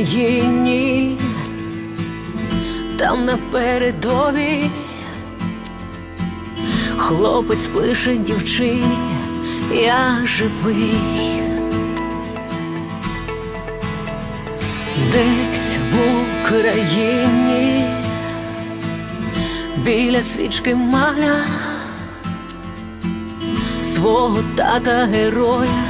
Україні, там на передовій хлопець пише дівчині, я живий. Десь в Україні біля свічки маля свого тата героя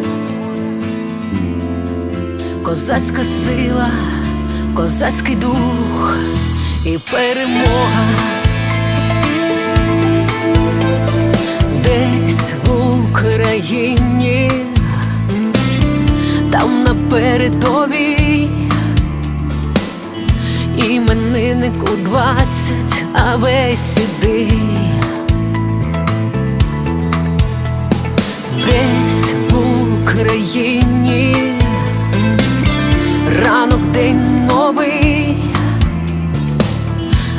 козацька сила, козацький дух і перемога. Десь в Україні, там на передовій імениннику двадцять, а весь сидий. Десь в Україні день новий,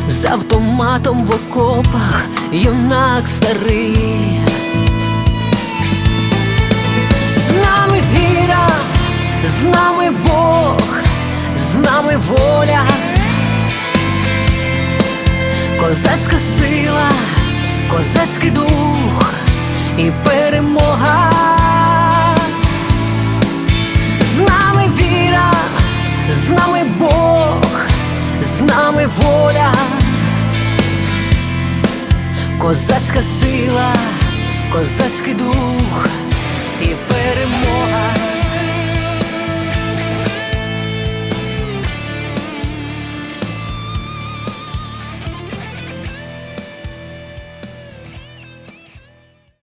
з автоматом в окопах юнак старий. З нами віра, з нами Бог, з нами воля, козацька сила, козацький дух і перемога. З нами Бог, з нами воля, козацька сила,